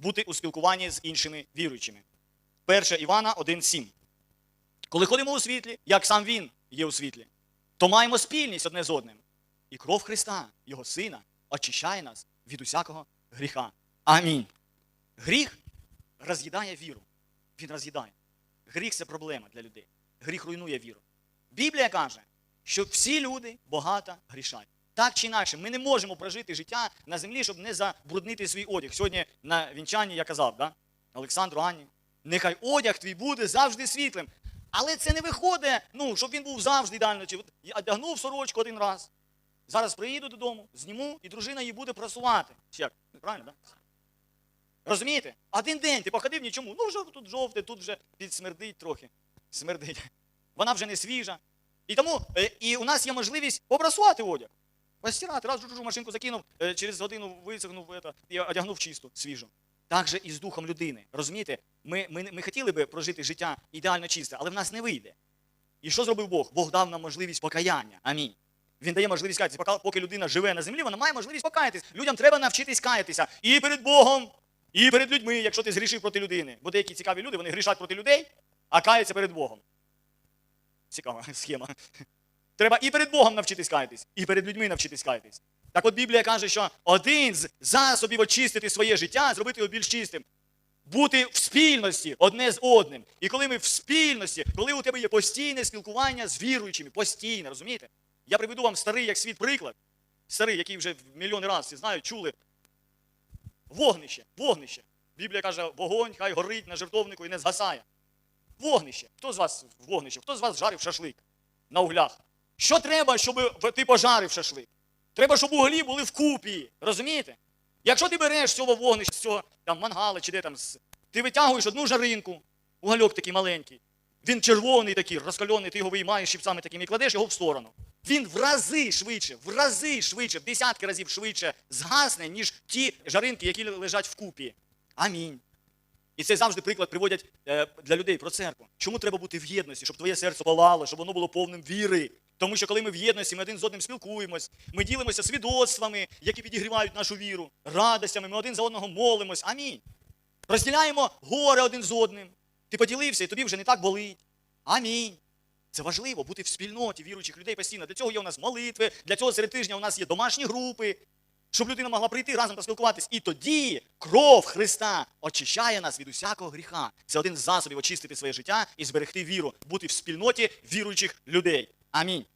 бути у спілкуванні з іншими віруючими. 1 Івана 1,7. Коли ходимо у світлі, як сам він є у світлі, то маємо спільність одне з одним. І кров Христа, Його Сина, очищає нас від усякого гріха. Амінь. Гріх роз'їдає віру. Він роз'їдає. Гріх це проблема для людей. Гріх руйнує віру. Біблія каже, що всі люди багато грішать. Так чи інакше, ми не можемо прожити життя на землі, щоб не забруднити свій одяг. Сьогодні на вінчанні я казав, да? Олександру Анні, нехай одяг твій буде завжди світлим. Але це не виходить, ну, щоб він був завжди ідеально. Чи я одягнув сорочку один раз. Зараз приїду додому, зніму, і дружина її буде прасувати. Чи як? Правильно, так? Да? Розумієте? Один день ти походив нічому. Ну, вже тут жовте, тут вже підсмердить трохи. Смердить. Вона вже не свіжа. І тому е, і у нас є можливість попрасувати одяг. Постирати, раз жужу машинку закинув, е, через годину висохнув это, і одягнув чисту, свіжу. Так же і з духом людини. Розумієте? Ми, ми, ми хотіли би прожити життя ідеально чисте, але в нас не вийде. І що зробив Бог? Бог дав нам можливість покаяння. Амінь. Він дає можливість каятися. Поки, людина живе на землі, вона має можливість покаятись. Людям треба навчитись каятися і перед Богом, і перед людьми, якщо ти згрішив проти людини. Бо деякі цікаві люди, вони грішать проти людей, а каються перед Богом. Цікава схема. Треба і перед Богом навчитись каятись, і перед людьми навчитись каятись. Так от Біблія каже, що один з засобів очистити своє життя, зробити його більш чистим, бути в спільності одне з одним. І коли ми в спільності, коли у тебе є постійне спілкування з віруючими, постійне, розумієте? Я приведу вам старий як світ приклад, старий, який вже мільйони разів знають, чули. Вогнище, вогнище. Біблія каже, вогонь хай горить на жертовнику і не згасає. Вогнище. Хто з вас в вогнище? Хто з вас жарив шашлик на углях? Що треба, щоб ти пожарив шашлик? Треба, щоб углі були вкупі. Розумієте? Якщо ти береш з цього вогнища, з цього там мангала чи де там, ти витягуєш одну жаринку, угольок такий маленький. Він червоний такий, розкальоний, ти його виймаєш щипцями такими і кладеш його в сторону. Він в рази швидше, в рази швидше, в десятки разів швидше згасне, ніж ті жаринки, які лежать вкупі. Амінь. І це завжди приклад приводять е, для людей про церкву. Чому треба бути в єдності, щоб твоє серце палало, щоб воно було повним віри. Тому що коли ми в єдності, ми один з одним спілкуємось, ми ділимося свідоцтвами, які підігрівають нашу віру, радостями, ми один за одного молимось. Амінь. Розділяємо горе один з одним. Ти поділився, і тобі вже не так болить. Амінь. Це важливо бути в спільноті віруючих людей постійно. Для цього є у нас молитви, для цього серед тижня у нас є домашні групи, щоб людина могла прийти разом поспілкуватись. І тоді кров Христа очищає нас від усякого гріха. Це один з засобів очистити своє життя і зберегти віру, бути в спільноті віруючих людей. Амінь.